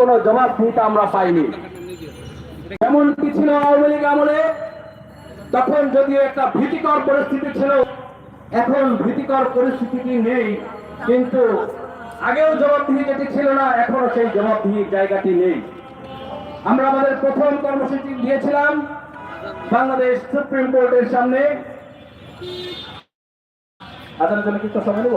কোনো জবাবদিহিতা আমরা পাইনি। যেমন কি ছিল আওয়ামী লীগ আমলে তখন যদিও একটা ভীতিকর পরিস্থিতি ছিল এখন ভীতিকর পরিস্থিতিটি নেই কিন্তু আগেও জবাবদিহি যেটি ছিল না এখনও সেই জবাবদিহির জায়গাটি নেই। আমরা আমাদের প্রথম কর্মসূচি দিয়েছিলাম বাংলাদেশ সুপ্রিম কোর্টের সামনে। আদানের জন্য কিছু সময় নেব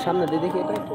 সামনে দিয়ে দেখি এটা একটু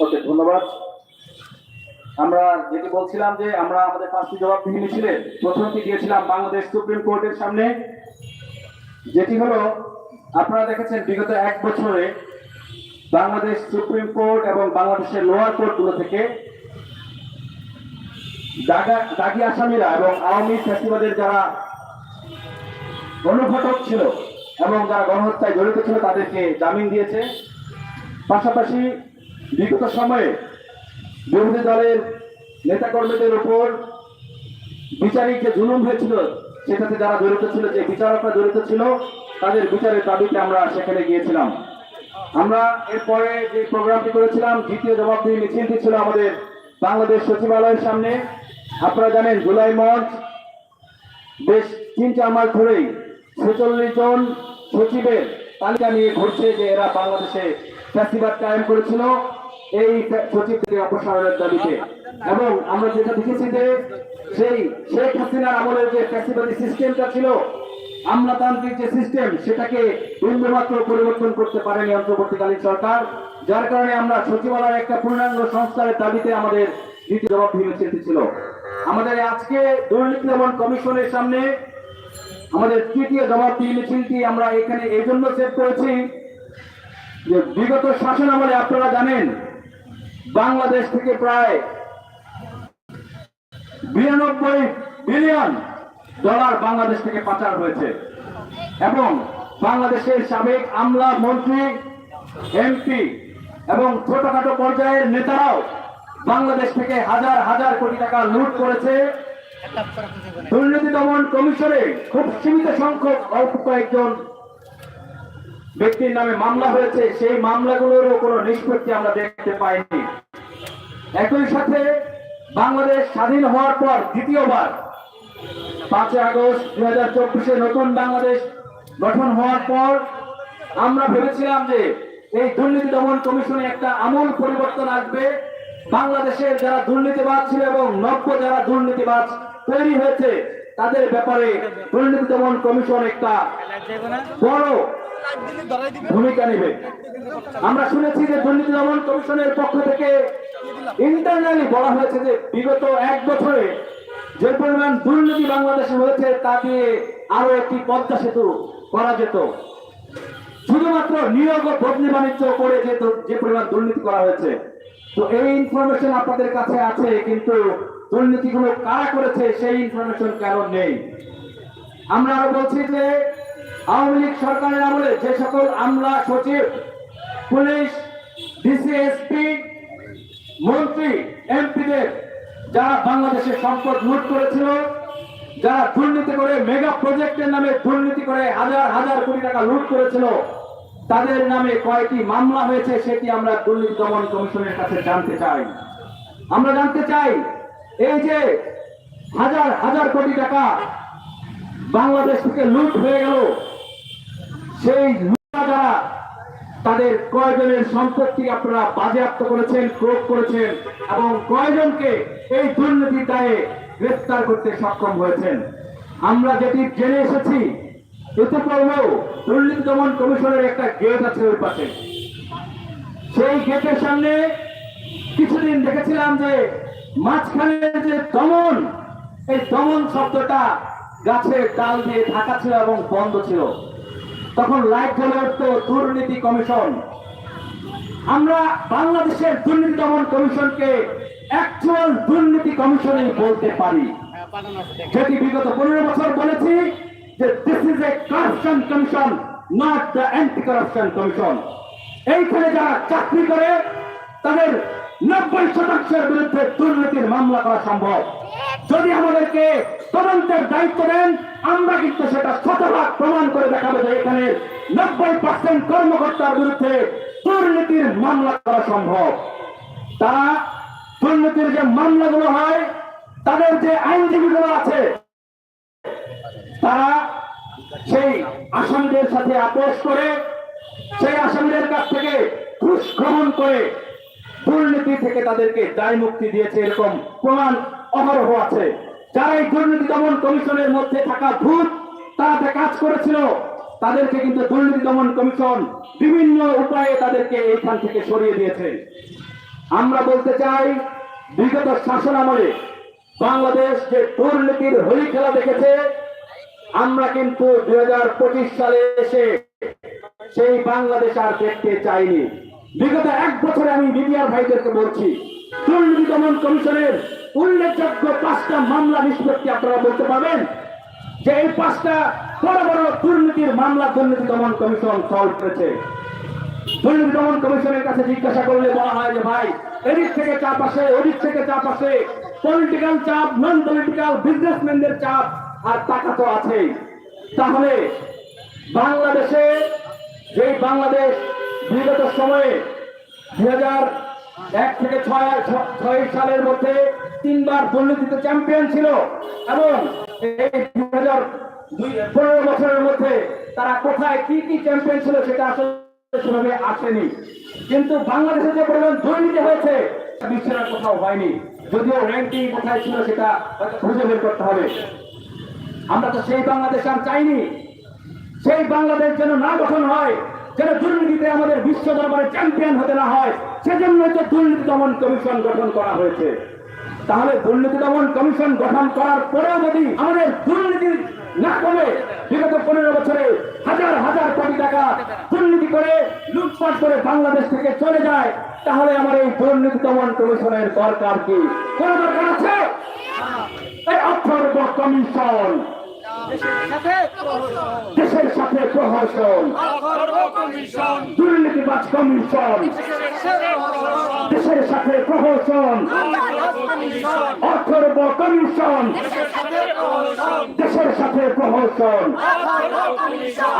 ওকে, ধন্যবাদ। আমরা যেটি বলছিলাম যে আমরা আমাদের পাঁচটি জবাবদিহি মিছিলে প্রথমটি দিয়েছিলাম বাংলাদেশ সুপ্রিম কোর্টের সামনে, যেটি হলো, আপনারা দেখেছেন বিগত এক বছরে বাংলাদেশ সুপ্রিম কোর্ট এবং বাংলাদেশের লোয়ার কোর্টগুলো থেকে দাগা- আসামিরা এবং আওয়ামী ফ্যাসিবাদের যারা গণঘটক ছিল এবং যারা গণহত্যায় জড়িত ছিল তাদেরকে জামিন দিয়েছে। পাশাপাশি বিগত সময়ে বিরোধী দলের নেতাকর্মীদের উপর বিচারিক যে জুলুম হয়েছিল, সেটাতে যারা জড়িত ছিল, যে বিচারকরা জড়িত ছিল, তাদের বিচারের দাবিতে আমরা সেখানে গিয়েছিলাম। আমরা এরপরে যে প্রোগ্রামটি করেছিলাম, দ্বিতীয় জবাবদিহি মিছিলটি ছিল আমাদের বাংলাদেশ সচিবালয়ের সামনে। আপনারা জানেন, জুলাই মঞ্চ, বেশ তিন চার মাস ধরেই ছেচল্লিশ জন সচিবের তালিকা নিয়ে ঘুরছে যে এরা বাংলাদেশে ফ্যাসিবাদ কায়েম করেছিল। এই সচিব অপসারণের দাবিতে। এবং আমরা যেটা দেখেছি যে সেই শেখ হাসিনার আমলের যে ফ্যাসিবাদী সিস্টেমটা ছিল, আমলাতান্ত্রিক যে সিস্টেম সেটাকে বিন্দুমাত্র পরিবর্তন করতে পারেনি অন্তর্বর্তীকালীন সরকার। যার কারণে আমরা সচিবালয়ের একটা পূর্ণাঙ্গ সংস্কারের দাবিতে আমাদের দ্বিতীয় মিছিলটি ছিল। আমাদের আজকে দুর্নীতি দমন কমিশনের সামনে আমাদের তৃতীয় জবাবদিহি মিছিলটি আমরা এখানে এই জন্য সেট করেছি যে বিগত শাসন আমলে আপনারা জানেন, বাংলাদেশ থেকে প্রায় বিরানব্বই বিলিয়ন ডলার বাংলাদেশ থেকে পাচার হয়েছে। এবং বাংলাদেশের সাবেক আমলা মন্ত্রী, এমপি এবং ছোটখাটো পর্যায়ের নেতারাও বাংলাদেশ থেকে হাজার হাজার কোটি টাকা লুট করেছে। দুর্নীতি দমন কমিশনে খুব সীমিত সংখ্যক অল্প কয়েকজন ব্যক্তির নামে মামলা হয়েছে। সেই মামলাগুলোরও কোনো নিষ্পত্তি আমরা দেখতে পাইনি। একই সাথে বাংলাদেশ স্বাধীন হওয়ার পর দ্বিতীয়বার পাঁচই আগস্ট দুই হাজার চব্বিশে নতুন বাংলাদেশ গঠন হওয়ার পর আমরা ভেবেছিলাম যে এই দুর্নীতি দমন কমিশনে একটা আমূল পরিবর্তন আসবে। বাংলাদেশের যারা দুর্নীতিবাজ ছিল এবং নব্য যারা দুর্নীতিবাজ তৈরি হয়েছে, তাদের ব্যাপারে দুর্নীতি দমন কমিশন একটা বড় ভূমিকা নেবে। আমরা শুনেছি যে দুর্নীতি দমন কমিশনের পক্ষ থেকে ইন্টারনালি বলা হয়েছে যে বিগত এক বছরে যে পরিমাণ দুর্নীতি বাংলাদেশে হয়েছে, তা দিয়ে আরও একটি পদ্মা সেতু করা যেত। শুধুমাত্র নিয়োগ ও বদলি বাণিজ্য করে যে যে পরিমাণ দুর্নীতি করা হয়েছে। তো এই ইনফরমেশন আপনাদের কাছে আছে, কিন্তু দুর্নীতিগুলো কারা করেছে সেই ইনফরমেশন কারণ নেই। আমরা আরও বলছি যে, আওয়ামী লীগ সরকারের আমলে যে সকল আমলা সচিব, পুলিশ ডিসিএসপি মন্ত্রী, এমপিদের যারা বাংলাদেশের সম্পদ লুট করেছিল, যারা দুর্নীতি করে মেগা প্রজেক্টের নামে দুর্নীতি করে হাজার হাজার কোটি টাকা লুট করেছিল, তাদের নামে কয়টি মামলা হয়েছে, সেটি আমরা দুর্নীতি দমন কমিশনের কাছে জানতে চাই। আমরা জানতে চাই এই যে হাজার হাজার কোটি টাকা বাংলাদেশ থেকে লুট হয়ে গেল, সেই লুটা যারা তাদের কয়জনের সম্পত্তি আপনারা বাজেয়াপ্ত করেছেন ক্রোধ করেছেন এবং কয়জনকে এই দুর্নীতির দায়ে গ্রেফতার করতে সক্ষম হয়েছেন? আমরা যেটি জেনে এসেছি ইতিপূর্বেও দুর্নীতি দমন কমিশনের একটা গেট আছে ওই পাশে। সেই গেটের সামনে কিছুদিন দেখেছিলাম যে মাঝখানে যে দমন, এই দমন শব্দটা গাছের ডাল দিয়ে ঢাকা ছিল এবং বন্ধ ছিল। তখন লাইট জ্বলে উঠতো দুর্নীতি কমিশন। আমরা বাংলাদেশের দুর্নীতি দমন কমিশনকে অ্যাকচুয়াল দুর্নীতি কমিশনই বলতে পারি। যেটি বিগত পনেরো বছর বলেছি যে this is a corruption commission not the anti corruption commission এইখানে যারা চাকরি করে, তাদের নব্বই শতাংশের বিরুদ্ধে দুর্নীতির মামলা করা সম্ভব। যদি আমাদেরকে তদন্তের দায়িত্ব দেন, আমরা কিন্তু সেটা শতভাগ প্রমাণ করে দেখাবো যে এখানে নব্বই পার্সেন্ট কর্মকর্তার বিরুদ্ধে দুর্নীতির মামলা করা সম্ভব। তারা দুর্নীতির যে মামলাগুলো হয়, তাদের যে আইনজীবীগুলো আছে, তারা সেই আসামিদের সাথে আপোষ করে, সেই আসামিদের কাছ থেকে ঘুষ গ্রহণ করে দুর্নীতি থেকে তাদেরকে দায় মুক্তি দিয়েছে এরকম প্রমাণ অহরহ আছে। যারা এই দুর্নীতি দমন কমিশনের মধ্যে থাকা ভূত, তারা কাজ করেছিল, তাদেরকে কিন্তু দুর্নীতি দমন কমিশন বিভিন্ন উপায়ে তাদেরকে এইখান থেকে সরিয়ে দিয়েছে। আমরা বলতে চাই, বিগত শাসন আমলে বাংলাদেশ যে দুর্নীতির হোলি খেলা দেখেছে, আমরা কিন্তু দুই হাজার পঁচিশ সালে এসে সেই বাংলাদেশ আর দেখতে চাইনি। বিগত এক বছরে আমি মিডিয়ার ভাইদেরকে বলছি, দুর্নীতি দমন কমিশনের উল্লেখযোগ্য পাঁচটা মামলা নিষ্পত্তি আপনারা বলতে পারবেন, যে এই পাঁচটা বড় বড় দুর্নীতির মামলা দুর্নীতি দমন কমিশন সলভ করেছে। দুর্নীতি দমন কমিশনের কাছে জিজ্ঞাসা করলে বলা হয় যে, ভাই, এদিক থেকে চাপ আসে, ওদিক থেকে চাপ আসে। পলিটিক্যাল চাপ নন পলিটিক্যাল বিজনেসম্যানদের চাপ, আর টাকা তো আছেই। তাহলে বাংলাদেশে, যে বাংলাদেশ বিগত সময়ে দুই হাজার এক থেকে ছয় ছয় সালের মধ্যে তিনবার দুর্নীতিতে চ্যাম্পিয়ন ছিল এবং এই দুই হাজার পনেরো বছরের মধ্যে তারা কোথায় কি কি চ্যাম্পিয়ন ছিল সেটা আসলে সেভাবে আসেনি। কিন্তু বাংলাদেশে যে পরিমাণ দুর্নীতি হয়েছে বিশ্বের আর কোথাও হয়নি। যদিও র্যাঙ্কিং কোথায় ছিল সেটা খুঁজে বের করতে হবে। আমরা তো সেই বাংলাদেশ আর চাইনি। সেই বাংলাদেশ যেন না গঠন হয় যেন দুর্নীতিতে আমাদের বিশ্ব দরবারে চ্যাম্পিয়ন হতে না হয়, সেজন্য তো দুর্নীতি দমন কমিশন গঠন করা হয়েছে। তাহলে দুর্নীতি দমন কমিশন গঠন করার পরেও যদি আমাদের দুর্নীতি না কমে, বিগত পনেরো বছরে হাজার হাজার কোটি টাকা দুর্নীতি করে লুটপাট করে বাংলাদেশ থেকে চলে যায়, তাহলে আমার এই দুর্নীতি দমন কমিশনের দরকার কি? কোন দরকার আছে? অথর্ব কমিশন। দেশের সাথে প্রহসন দুর্নীতিবাজ কমিশন। দেশের সাথে প্রহসন অথর্ব কমিশন। দেশের সাথে প্রহসন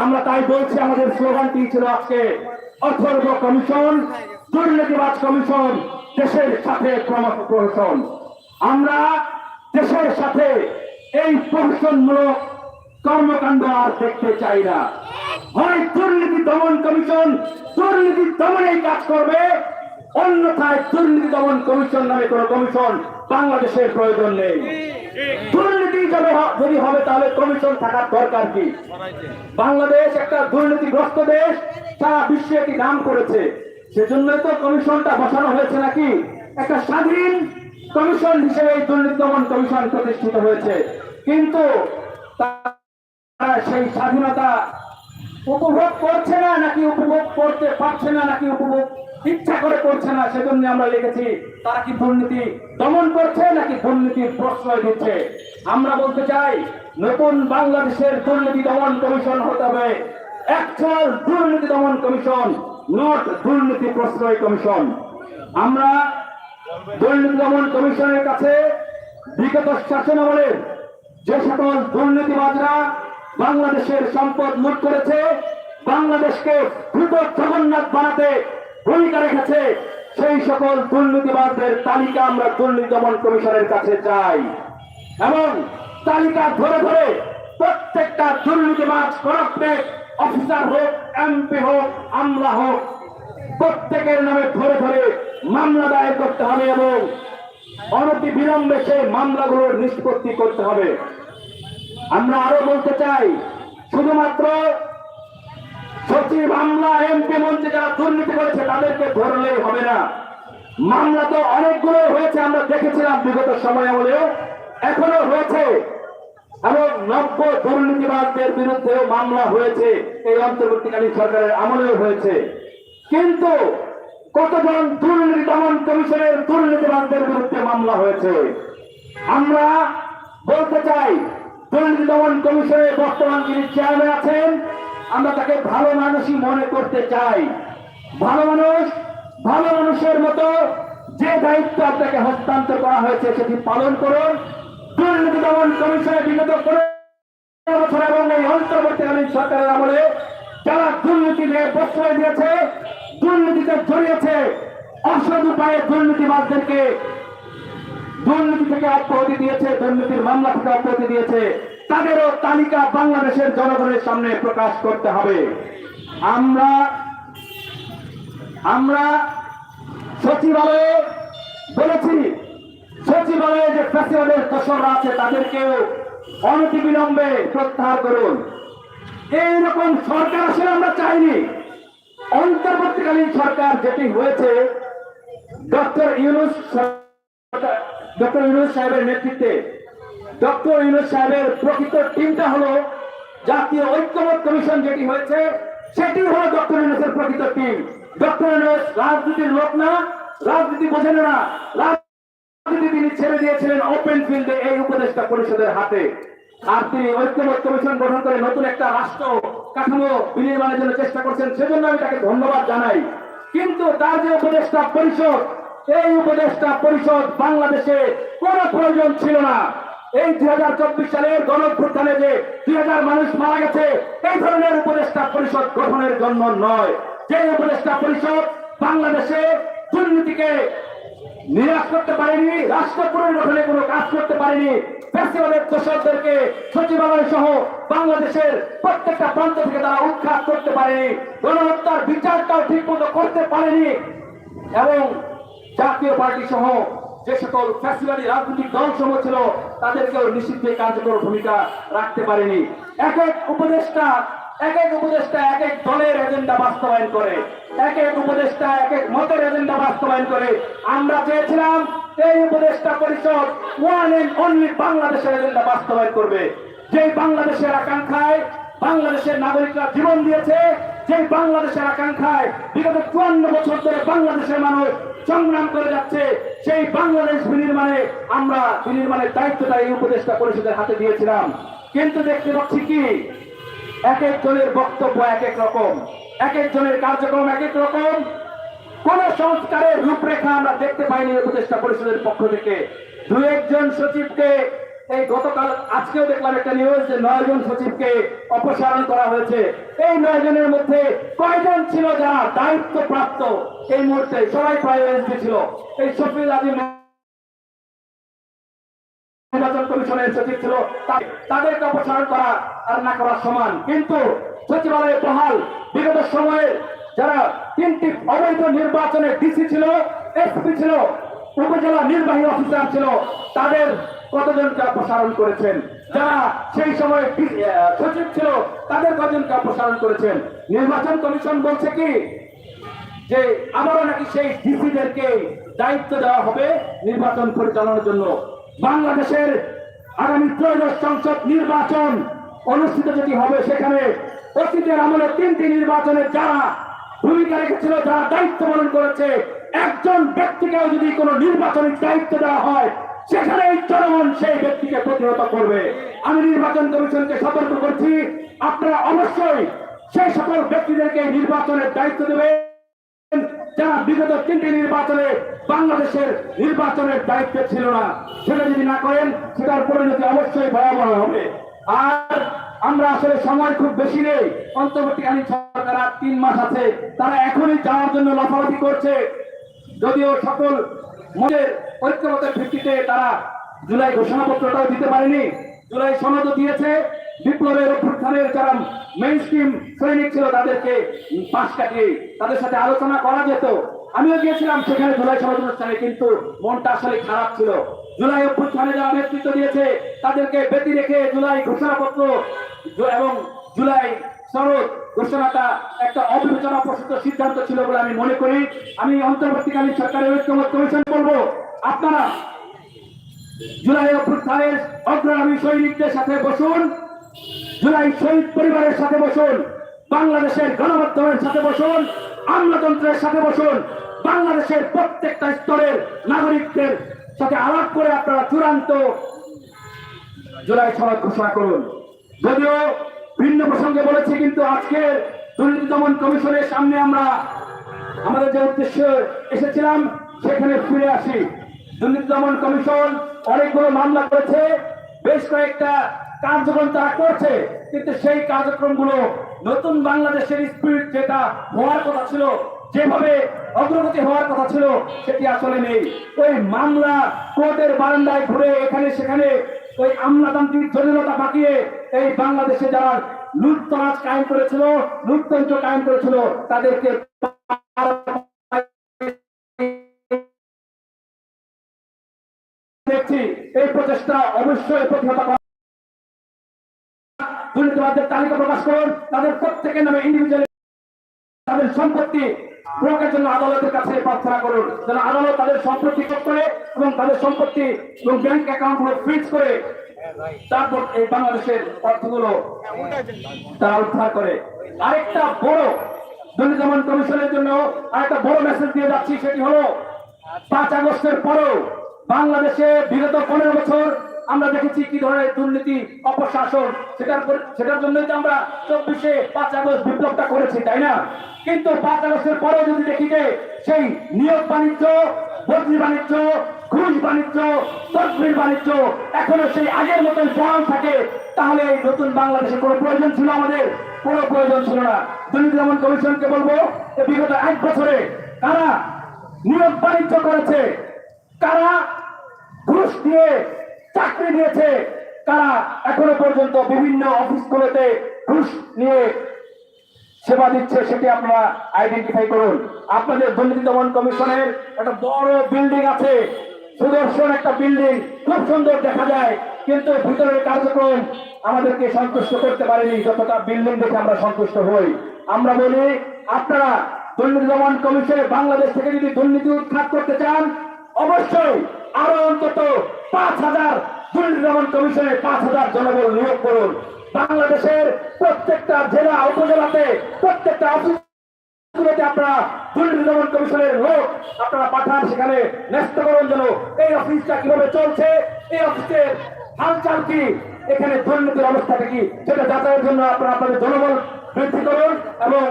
আমরা তাই বলছি, আমাদের স্লোগানটি ছিল আজকে, অথর্ব কমিশন, দুর্নীতিবাজ কমিশন, দেশের সাথে ক্রমশ প্রহসন আমরা দেশের সাথে এই প্রহসনমূলক কর্মকাণ্ড আর দেখতে চাই না। হয় দুর্নীতি দমন কমিশন, দুর্নীতি দমনেই কাজ করবে, অন্যথায় দুর্নীতি দমন কমিশন নামে কোন কমিশন বাংলাদেশের প্রয়োজন নেই। দুর্নীতি যাবে যদি হবে, তাহলে কমিশন থাকার দরকার কি? বাংলাদেশ একটা দুর্নীতিগ্রস্ত দেশ, সারা বিশ্বে একটি নাম করেছে। সেজন্যই তো কমিশনটা বসানো হয়েছে নাকি? একটা স্বাধীন কমিশন হিসেবে দুর্নীতি দমন কমিশন প্রতিষ্ঠিত হয়েছে। কিন্তু সেই স্বাধীনতা উপভোগ করছে না, নাকি উপভোগ করতে পারছে না, নাকি উপভোগ ইচ্ছা করে করছে না, সেজন্য আমরা লিখেছি, তারা কি দুর্নীতি দমন করছে, নাকি দুর্নীতির প্রশ্রয় দিচ্ছে? আমরা বলতে চাই, নতুন বাংলাদেশের দুর্নীতি দমন কমিশন হতে হবে। অ্যাকচুয়াল দুর্নীতি দমন কমিশন, নট দুর্নীতি প্রশ্রয় কমিশন। আমরা দুর্নীতি দমন কমিশনের কাছে বিগত শাসনামলের যে সকল দুর্নীতিবাজরা বাংলাদেশের সম্পদ লুট করেছে, বাংলাদেশকে দ্রুত জগন্নাথ বানাতে ভূমিকা রেখেছে। সেই সকল দুর্নীতিবাজদের তালিকা আমরা দুর্নীতি দমন কমিশনের কাছে চাই। এবং তালিকা ধরে ধরে প্রত্যেকটা দুর্নীতিবাজ করাপ্টেড অফিসার হোক, এমপি হোক, আমলা হোক, প্রত্যেকের নামে ধরে ধরে মামলা দায়ের করতে হবে এবং অনতি বিলম্বে সেই মামলাগুলোর নিষ্পত্তি করতে হবে। আমরা আরও বলতে চাই, শুধুমাত্র সচিব আমলা এমপি মন্ত্রী যারা দুর্নীতি করেছে তাদেরকে ধরলেই হবে না। মামলা তো অনেকগুলো হয়েছে, আমরা দেখেছিলাম বিগত সময় আমলেও এখনও হয়েছে। এবং নব্য দুর্নীতিবাদদের বিরুদ্ধেও মামলা হয়েছে, এই অন্তর্বর্তীকালীন সরকারের আমলেও হয়েছে। কিন্তু কতজন দুর্নীতি দমন কমিশনের দুর্নীতিবাদদের বিরুদ্ধে মামলা হয়েছে? আমরা বলতে চাই দুর্নীতি দমন কমিশনের বর্তমান যিনি চেয়ারম্যান আছেন, আমরা তাকে ভালো মানুষই মনে করতে চাই। ভালো মানুষ, ভালো মানুষের মতো যে দায়িত্ব আপনাকে হস্তান্তর করা হয়েছে সেটি পালন করুন। দুর্নীতি দমন কমিশনের বিগত বছর এবং এই অন্তর্বর্তীকালীন সরকারের আমলে যারা দুর্নীতিকে প্রশ্রয় দিয়েছে, দুর্নীতিতে জড়িয়েছে, অসৎ উপায়ে দুর্নীতিবাদদেরকে দুর্নীতি থেকে অব্যাহতি দিয়েছে, দুর্নীতির মামলা থেকে অব্যাহতি দিয়েছে। তাদেরও তালিকা বাংলাদেশের জনগণের সামনে প্রকাশ করতে হবে। আমরা আমরা সচিবালয়ে বলেছি, সচিবালয়ে যে ফেসিবাদের দোসররা আছে, তাদেরকেও অনতিবিলম্বে প্রত্যাহার করুন। এইরকম সরকার আসলে আমরা চাইনি। অন্তর্বর্তীকালীন সরকার যেটি হয়েছে, ডক্টর ইউনুস ডক্টর ইউনুস সাহেবের নেতৃত্বে ডক্টর ইউনুস সাহেবের প্রকৃত টিমটা হলো জাতীয় ঐক্যমত কমিশন যেটি হয়েছে, সেটি হলো ডক্টর ইউনুসের প্রকৃত টিম। ডক্টর ইউনুস রাজনীতির লোক না, রাজনীতি বোঝেন না। রাজনীতি তিনি ছেড়ে দিয়েছিলেন ওপেন ফিল্ডে এই উপদেষ্টা পরিষদের হাতে। আর তিনি ঐক্যমত কমিশন গঠন করে নতুন একটা রাষ্ট্র কাঠামো বিনির্মাণের জন্য চেষ্টা করছেন, সেজন্য আমি তাকে ধন্যবাদ জানাই। কিন্তু তার যে উপদেষ্টা পরিষদ এই উপদেষ্টা পরিষদ বাংলাদেশে কোনো প্রয়োজন ছিল না। এই দুই হাজার চব্বিশ সালের গণভ্যুত্থানে যে দুই হাজার মানুষ মারা গেছে, এই ধরনের উপদেষ্টা পরিষদ গঠনের জন্য নয়। যে উপদেষ্টা পরিষদ বাংলাদেশে দুর্নীতিকে নিরাশ করতে পারেনি, রাষ্ট্র পুনর্গঠনে কোনো কাজ করতে পারেনি ফেস্টিভ্যালের দোষকদেরকে সচিবালয় সহ বাংলাদেশের প্রত্যেকটা প্রান্ত থেকে তারা উৎখাত করতে পারেনি, গণহত্যার বিচারটাও ঠিক মতো করতে পারেনি এবং জাতীয় পার্টি সহ যে সকল ফ্যাসিবাদী রাজনৈতিক দল সমূহ ছিল, তাদেরকেও নিষিদ্ধে কার্যকর ভূমিকা রাখতে পারেনি। এক এক উপদেষ্টা, এক এক উপদেষ্টা এক এক দলের এজেন্ডা বাস্তবায়ন করে। এক এক উপদেষ্টা এক এক মতের এজেন্ডা বাস্তবায়ন করে। আমরা চেয়েছিলাম এই উপদেষ্টা পরিষদ ওয়ান এন্ড অনলি বাংলাদেশের এজেন্ডা বাস্তবায়ন করবে। যেই বাংলাদেশের আকাঙ্ক্ষায় বাংলাদেশের নাগরিকরা জীবন দিয়েছে যে বাংলাদেশের আকাঙ্ক্ষায় বিগত চুয়ান্ন বছর ধরে বাংলাদেশের মানুষ সংগ্রাম করে যাচ্ছে। সেই বাংলাদেশ বিনির্মাণে আমরা বিনির্মাণের দায়িত্বটা এই উপদেষ্টা পরিষদের হাতে দিয়েছিলাম। কিন্তু দেখতে পাচ্ছি কি? এক একজনের বক্তব্য এক এক রকম। এক একজনের কার্যক্রম এক এক রকম। কোন সংস্কারের রূপরেখা আমরা দেখতে পাইনি উপদেষ্টা পরিষদের পক্ষ থেকে। দু একজন সচিবকে এই গতকাল আজকেও দেখলাম একটা নিউজ যে নয় জন সচিবকে অপসারণ করা হয়েছে। এই নয় জনের মধ্যে কয়জন ছিল যারা দায়িত্ব প্রাপ্ত এই মুহূর্তে সবাই প্রায় ছিল। এই শফিল আজিম নির্বাচন কমিশনের সচিব ছিল। তাদেরকে অপসারণ করা আর না করা সমান। কিন্তু সচিবালয়ে বহাল বিগত সময়ে যারা তিনটি অবৈধ নির্বাচনে ডিসি ছিল এসপি ছিল উপজেলা নির্বাহী অফিসার ছিল, তাদের কতজনকে অপসারণ করেছেন? যারা সেই সময় সচিব ছিল, তাদের কতজনকে অপসারণ করেছেন? নির্বাচন কমিশন বলছে কি, যে আবারও নাকি সেই ডিসিদেরকে দায়িত্ব দেওয়া হবে নির্বাচন পরিচালনার জন্য। বাংলাদেশের আগামী ত্রয়োদশ সংসদ নির্বাচন অনুষ্ঠিত যদি হবে, সেখানে অতীতের আমলে তিনটি নির্বাচনে যারা ভূমিকা রেখেছিল, যারা দায়িত্ব পালন করেছে একজন ব্যক্তিকেও যদি কোনো নির্বাচনের দায়িত্ব দেওয়া হয়, সেখানে জনগণ সেই ব্যক্তিকে প্রতিহত করবে। আমি নির্বাচন কমিশনকে সতর্ক করছি, আপনারা অবশ্যই সেই সকল ব্যক্তিদেরকে নির্বাচনের দায়িত্ব দেবে যারা বিগত তিনটি নির্বাচনে বাংলাদেশের নির্বাচনের দায়িত্ব ছিল না, সেটা যদি না করেন, সেটার পরিণতি অবশ্যই ভয়াবহ হবে। আর আমরা আসলে সময় খুব বেশি নেই। অন্তর্বর্তীকালীন সরকার তিন মাস আছে। তারা এখনই যাওয়ার জন্য লাফালাফি করছে। যদিও সকল মনের ঐক্যমতের ভিত্তিতে তারা জুলাই ঘোষণাপত্রটাও দিতে পারেনি। জুলাই সনদ দিয়েছে। বিপ্লবের অভ্যুত্থানের যারা মেইন স্ট্রিম সৈনিক ছিল, তাদেরকে পাশ কাটিয়ে তাদের সাথে আলোচনা করা যেত। আমিও গিয়েছিলাম সেখানে জুলাই সনদ অনুষ্ঠানে, কিন্তু মনটা আসলে খারাপ ছিল। জুলাই অভ্যুত্থানে যারা নেতৃত্ব দিয়েছে, তাদেরকে ব্যতি রেখে জুলাই ঘোষণাপত্র এবং জুলাই সনদ ঘোষণাটা একটা অবিবেচনা প্রসূত সিদ্ধান্ত ছিল বলে আমি মনে করি। আমি অন্তর্বর্তীকালীন সরকারের ঐক্যমত কমিশন বলব। আপনারা জুলাই অভ্যুত্থানের অগ্রগামী সৈনিকদের সাথে বসুন। জুলাই শহীদ পরিবারের সাথে বসুন। বাংলাদেশের গণমাধ্যমের সাথে বসুন। আমলাতন্ত্রের সাথে বসুন। বাংলাদেশের প্রত্যেকটা স্তরের নাগরিকদের সাথে আলাপ করে আপনারা চূড়ান্ত জুলাই সনদ ঘোষণা করুন। যদিও ভিন্ন প্রসঙ্গে বলেছি, কিন্তু আজকে দুর্নীতি দমন কমিশনের সামনে আমরা আমাদের যে উদ্দেশ্য এসেছিলাম, সেখানে ফিরে আসি। দুর্নীতি দমন কমিশন অনেকগুলো মামলা করেছে, বেশ কয়েকটা কার্যক্রম তারা করছে, কিন্তু সেই কার্যক্রমগুলো নতুন বাংলাদেশের স্পিরিট যেটা হওয়ার কথা ছিল, যেভাবে অগ্রগতি হওয়ার কথা ছিল, সেটি আসলে নেই। ওই মামলা কোর্টের বারান্দায় ঘুরে এখানে সেখানে ওই আমলাতান্ত্রিক জটিলতা পাকিয়ে এই বাংলাদেশে যারা লুটতরাজ কায়েম করেছিল, লুটতন্ত্র কায়েম করেছিল, তাদেরকে এই প্রচেষ্টা অবশ্যই প্রতিহত তালিকা প্রকাশ করুন। তাদের প্রত্যেকের নামে ইন্ডিভিজুয়াল তাদের সম্পত্তি ব্লকের জন্য আদালতের কাছে প্রার্থনা করুন। যেন আদালত তাদের সম্পত্তি করে এবং তাদের সম্পত্তি এবং ব্যাংক অ্যাকাউন্টগুলো ফ্রিজ করে তারপর এই বাংলাদেশের অর্থগুলো তারা উদ্ধার করে। আরেকটা বড় দুর্নীতি দমন কমিশনের জন্য আরেকটা বড় মেসেজ দিয়ে যাচ্ছি, সেটি হলো পাঁচ আগস্টের পরেও বাংলাদেশে বিগত পনেরো বছর আমরা দেখেছি কি ধরনের দুর্নীতি, অপশাসন, সেটার সেটার জন্যই তো আমরা চব্বিশে পাঁচ আগস্ট বিপ্লবটা করেছি, তাই না? কিন্তু পাঁচ আগস্টের পরে যদি দেখি যে সেই নিয়োগ বাণিজ্য, বদলি বাণিজ্য, ঘুষ বাণিজ্য, তদবির বাণিজ্য এখনও সেই আগের মতন চরম থাকে, তাহলে এই নতুন বাংলাদেশে কোনো প্রয়োজন ছিল আমাদের? কোনো প্রয়োজন ছিল না। দুর্নীতি দমন কমিশনকে বলব বিগত এক বছরে কারা নিয়োগ বাণিজ্য করেছে? কারা ঘুষ দিয়ে চাকরি দিয়েছে। তারা এখনও পর্যন্ত বিভিন্ন অফিসগুলোতে ঘুষ নিয়ে সেবা দিচ্ছে, সেটি আপনারা আইডেন্টিফাই করুন। আপনাদের দুর্নীতি দমন কমিশনের একটা বড় বিল্ডিং আছে। সুদর্শন একটা বিল্ডিং খুব সুন্দর দেখা যায়। কিন্তু ভিতরের কার্যক্রম আমাদেরকে সন্তুষ্ট করতে পারেনি, যতটা বিল্ডিং দেখে আমরা সন্তুষ্ট হই। আমরা বলি, আপনারা দুর্নীতি দমন কমিশনে বাংলাদেশ থেকে যদি দুর্নীতি উৎখাত করতে চান, অবশ্যই আরও অন্তত পাঁচ হাজার দুর্নীতি দমন কমিশনে পাঁচ হাজার জনবল নিয়োগ করুন। বাংলাদেশের প্রত্যেকটা জেলা উপজেলাতে, প্রত্যেকটা অফিস কমিশনের করুন যেন এই অফিসটা কীভাবে চলছে, এই অফিসের কি, এখানে কি, সেটা আপনাদের জনবল বৃদ্ধি করুন এবং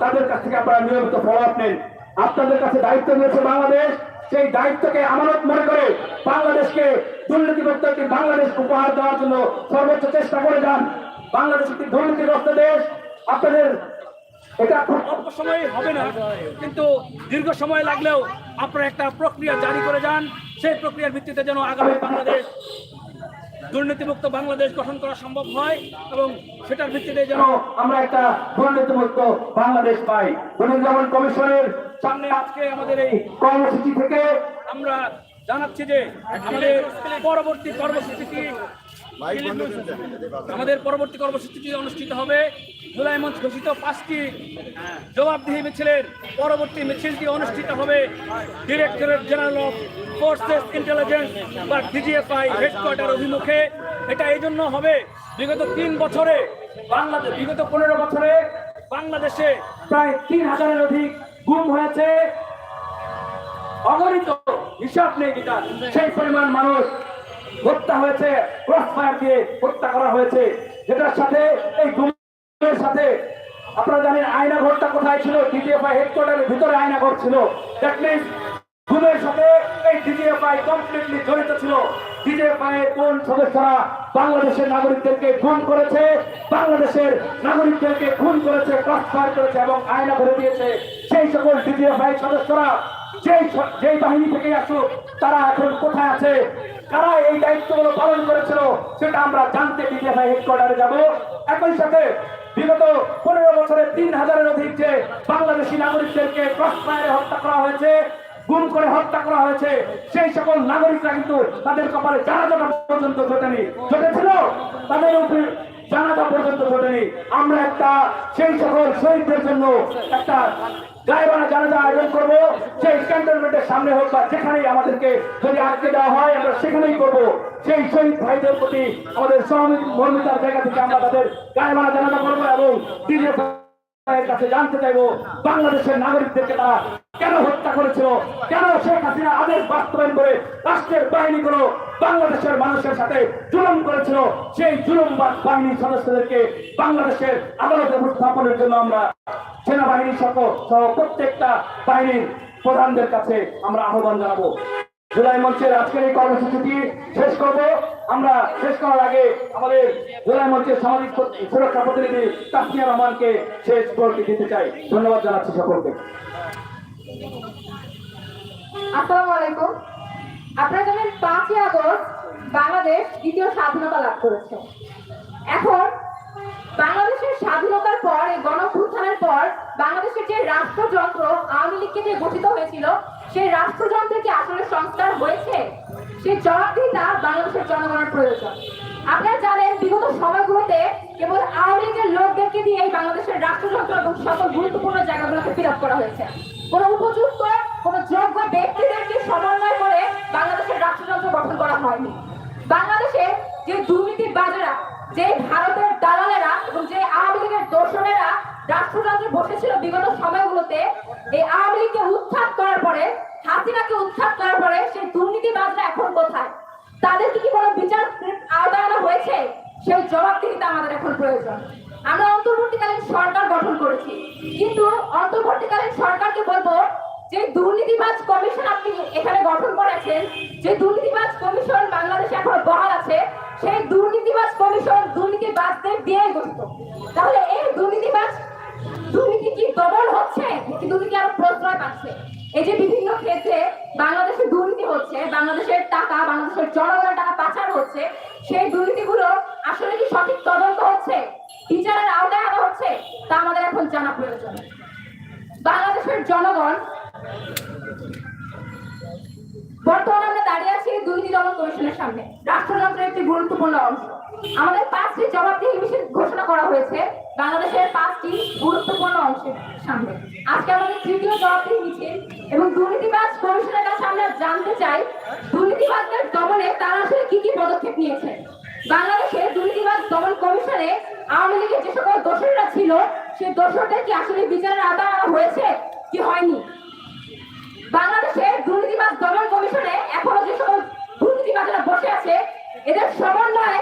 তাদের কাছ থেকে আপনারা নিয়মিত আপনাদের কাছে দায়িত্ব নিয়েছে বাংলাদেশ সেই দায়িত্বকে আমানত মনে করে বাংলাদেশকে দুর্নীতিগ্রস্ত একটি বাংলাদেশ উপহার দেওয়ার জন্য সর্বোচ্চ চেষ্টা করে যান। বাংলাদেশ একটি দুর্নীতিগ্রস্ত দেশ। আপনাদের এটা অল্প সময়ে হবে না, কিন্তু দীর্ঘ সময় লাগলেও আপনারা একটা প্রক্রিয়া জারি করে যান। সেই প্রক্রিয়ার ভিত্তিতে যেন আগামী বাংলাদেশ দুর্নীতিমুক্ত বাংলাদেশ গঠন করা সম্ভব হয় এবং সেটার ভিত্তিতে যেন আমরা একটা দুর্নীতিমুক্ত বাংলাদেশ পাই। দুর্নীতি কমিশনের সামনে আজকে আমাদের এই কর্মসূচি থেকে আমরা জানাচ্ছি যে আমাদের পরবর্তী কর্মসূচিটি আমাদের পরবর্তী কর্মসূচিটি অনুষ্ঠিত হবে। জুলাই মঞ্চ ঘোষিত পাঁচটি জবাবদিহি মিছিলের পরবর্তী মিছিলটি অনুষ্ঠিত হবে। Directorate general of forces intelligence বা ডিজিএফআই হেডকোয়ার্টার অভিমুখে। এটা এই জন্য হবে বিগত তিন বছরে বাংলাদেশ বিগত পনেরো বছরে বাংলাদেশে প্রায় তিন হাজারের অধিক গুম হয়েছে। অগণিত হিসাব নেই যেটা। সেই পরিমাণ মানুষ হত্যা হয়েছে ক্রস ফায়ার দিয়ে হত্যা করা হয়েছে। যেটার সাথে, এই গুমের সাথে, আপনারা জানেন আয়না ঘরটা কোথায় ছিল? ডিজিএফআই হেডকোয়ার্টারের ভিতরে আয়না ঘর ছিল। দ্যাট মিনস গুমের সাথে এই ডিজিএফআই কমপ্লিটলি জড়িত ছিল। ডিজিএফআই কোন সদস্যরা বাংলাদেশের নাগরিকদেরকে খুন করেছে? বাংলাদেশের নাগরিকদেরকে খুন করেছে ক্রস ফায়ার করেছে এবং আয়না ভরে দিয়েছে। সেই সকল ডিজিএফআই সদস্যরা যেই যেই বাহিনী থেকে আসুক, তারা এখন কোথায় আছে? কারা এই দায়িত্বগুলো পালন করেছিল, সেটা আমরা জানতে ডিজিএফআই হেডকোয়ার্টারে যাব। একই সাথে বিগত পনেরো বছরে তিন হাজারের অধিক যে বাংলাদেশি নাগরিকদেরকে ক্রস ফায়ারে হত্যা করা হয়েছে, গুম করে হত্যা করা হয়েছে, সেই সকল নাগরিকরা কিন্তু তাদের কপালে জানাজাটা পর্যন্ত ঘটেনি ঘটেছিল তাদের উপরে জানাজা পর্যন্ত ঘটেনি আমরা একটা সেই সকল শহীদদের জন্য একটা গায়েবানা জানাজা আয়োজন করব। সেই ক্যান্টনমেন্টের সামনে হোক বা যেখানেই আমাদেরকে যদি আটকে দেওয়া হয়, আমরা সেখানেই করব। সেই শহীদ ভাইদের প্রতি আমাদের সহমর্মিতার জায়গা থেকে আমরা তাদের গায়েবানা জানাজা করব এবং কাছে জানতে চাইব, বাংলাদেশের নাগরিকদেরকে তারা কেন করেছিল। কেন শেখ হাসিনা আদেশ বাস্তবায়ন করে রাষ্ট্রের বাহিনীগুলো বাংলাদেশের মানুষের সাথে জুলুম করেছিল? সেই জুলুম বাহিনীর সদস্যদেরকে বাংলাদেশের আদালতে উপস্থাপনের জন্য আমরা সেনাবাহিনী সহ সহ প্রত্যেকটা বাহিনীর প্রধানদের কাছে আমরা আহ্বান জানাব। জুলাই মঞ্চের আজকের এই কর্মসূচিটি শেষ করব। আমরা শেষ করার আগে আমাদের জুলাই মঞ্চের সামাজিক সুরক্ষা প্রতিনিধি তাসমিয়া রহমানকে শেষ প্রতি দিতে চাই। ধন্যবাদ জানাচ্ছি সকলকে। আসসালামু আপনারা জানেন পাঁচই আগস্ট বাংলাদেশ দ্বিতীয় স্বাধীনতা লাভ করেছে। এখন বাংলাদেশের স্বাধীনতার পর, এই গণভ্যুত্থানের পর বাংলাদেশের যে রাষ্ট্রযন্ত্র আওয়ামী লীগকে যে গঠিত হয়েছিল, সেই রাষ্ট্রযন্ত্রে কি আসলে সংস্কার হয়েছে সেই জবাবদিহিতা বাংলাদেশের জনগণের প্রয়োজন। আপনারা জানেন বিগত সময়গুলোতে কেবল আওয়ামী লীগের লোকদেরকে দিয়ে এই বাংলাদেশের রাষ্ট্রযন্ত্র এবং সকল গুরুত্বপূর্ণ জায়গাগুলোকে ফিল করা হয়েছে। কোন উপযুক্ত, কোন যোগ্য ব্যক্তিদেরকে সমন্বয় করে বাংলাদেশের রাষ্ট্রযন্ত্র গঠন করা হয়নি। বাংলাদেশে যে দুর্নীতির বাজেরা, যে ভারতের দালালেরা এবং যে আওয়ামী লীগের দোষরেরা রাষ্ট্রযন্ত্রে বসেছিল বিগত সময়গুলোতে, এই আওয়ামী লীগকে উৎখাত করার পরে, হাসিনাকে উৎখাত করার পরে সেই দুর্নীতিবাজরা এখন কোথায়? তাদেরকে কি কোনো বিচার আওতায় হয়েছে? সেই জবাবদিহিতা আমাদের এখন প্রয়োজন। আমরা অন্তর্বর্তীকালীন সরকার গঠন করেছি। কিন্তু অন্তর্বর্তীকালীন সরকারকে বলব, যে দুর্নীতিবাজ কমিশন আপনি এখানে গঠন করেছেন, যে দুর্নীতিবাজ কমিশন বাংলাদেশে এখন বহাল আছে, সেই দুর্নীতিবাজ কমিশন দুর্নীতিবাজদের দিয়ে গঠিত। তাহলে এই দুর্নীতিবাজ, দুর্নীতি কি দমন হচ্ছে? দুর্নীতি আরও প্রশ্রয় পাচ্ছে এই যে বিভিন্ন ক্ষেত্রে বাংলাদেশে দুর্নীতি হচ্ছে, বাংলাদেশের টাকা, বাংলাদেশের জনগণের টাকা পাচার হচ্ছে, সেই দুর্নীতিগুলো আসলে কি সঠিক তদন্ত হচ্ছে বিচারের আওতায় আনা হচ্ছে তা আমাদের এখন জানা প্রয়োজন বাংলাদেশের জনগণ বর্তমানে আমরা দাঁড়িয়ে আছি দুর্নীতি দমন কমিশনের সামনে রাষ্ট্রযন্ত্রের একটি গুরুত্বপূর্ণ অংশ। আমাদের পাঁচটি জবাবদিহি মিছিল ঘোষণা করা হয়েছে বাংলাদেশের পাঁচটি গুরুত্বপূর্ণ অংশের সামনে। আজকে আমাদের তৃতীয় জবাবদিহি মিছিল এবং দুর্নীতিবাজ কমিশনের কাছে আমরা জানতে চাই, দুর্নীতিবাজদের দমনে তারা আসলে কি কি পদক্ষেপ নিয়েছে? বাংলাদেশে দুর্নীতিবাজ দমন কমিশনে আওয়ামী লীগের যে সকল দোষররা ছিল, সেই দোষরদের কি আসলে বিচারের আনা হয়েছে, কি হয়নি বাংলাদেশে দুর্নীতিবাজ দমন কমিশনে এখনও যে সকল দুর্নীতিবাজরা বসে আছে এদের সমন্বয়ে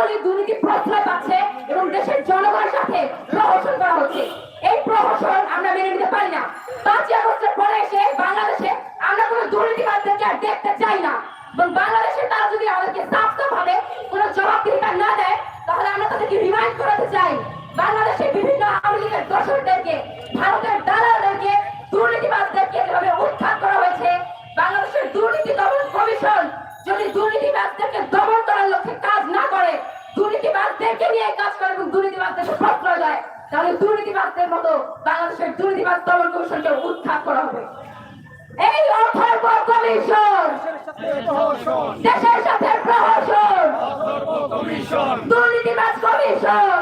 আসলে দুর্নীতি প্রশ্রয় পাচ্ছে এবং দেশের জনগণের সাথে প্রহসন করা হচ্ছে। এই প্রহসন আমরা মেনে নিতে পারি না। পাঁচই আগস্টের পরে এসে বাংলাদেশে আমরা কোনো দুর্নীতিবাদদেরকে আর দেখতে চাই না। এবং বাংলাদেশে তারা যদি আমাদেরকে ভাবে কোনো জবাবদিহিতা না দেয়, তাহলে আমরা তাদেরকে রিমাইন্ড করাতে চাই। বাংলাদেশে বিভিন্ন আওয়ামী লীগের দর্শকদেরকে ভারতের দালালদেরকে, দুর্নীতিবাদদেরকে যেভাবে উৎখাত করা হয়েছে, বাংলাদেশের দুর্নীতি দমন কমিশন যদি দুর্নীতিবাদদেরকে দমন করার লক্ষ্যে কাজ না করে দুর্নীতিবাদদেরকে নিয়ে কাজ করে এবং দুর্নীতিবাদদেরকে প্রশ্রয় দেয় তাহলে দুর্নীতিবাদদের মতো বাংলাদেশের দুর্নীতিবাদ দমন কমিশনকে উৎখাত করা হবে। এই অথর্ব কমিশন দেশের সাথে প্রহসন কমিশন দুর্নীতিবাদ কমিশন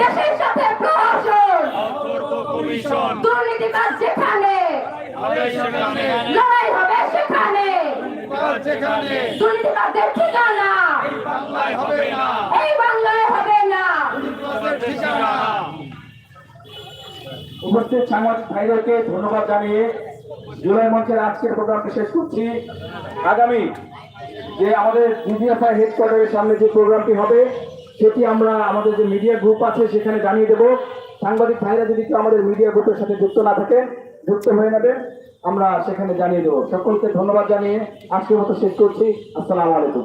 দেশের সাথে প্রহসন দুর্নীতিবাদ যেখানে সেখানে লড়াই হবে সেখানে যেখানে দুর্নীতিবাদের ঠিকানা। বাংলায় হবে না। এই বাংলায় হবে না। ঠিকানা। উপস্থিত সাংবাদিক ভাইদেরকে ধন্যবাদ জানিয়ে জুলাই মঞ্চের আজকের প্রোগ্রামটি শেষ করছি। আগামী যে আমাদের ডিজিএফআই হেডকোয়ার্টারের সামনে যে প্রোগ্রামটি হবে সেটি আমরা আমাদের যে মিডিয়া গ্রুপ আছে সেখানে জানিয়ে দেব। সাংবাদিক ভাইরা যদি কেউ আমাদের মিডিয়া গ্রুপের সাথে যুক্ত না থাকেন যুক্ত হয়ে নেবেন আমরা সেখানে জানিয়ে দেবো। সকলকে ধন্যবাদ জানিয়ে আজকের মতো শেষ করছি। আসসালামু আলাইকুম।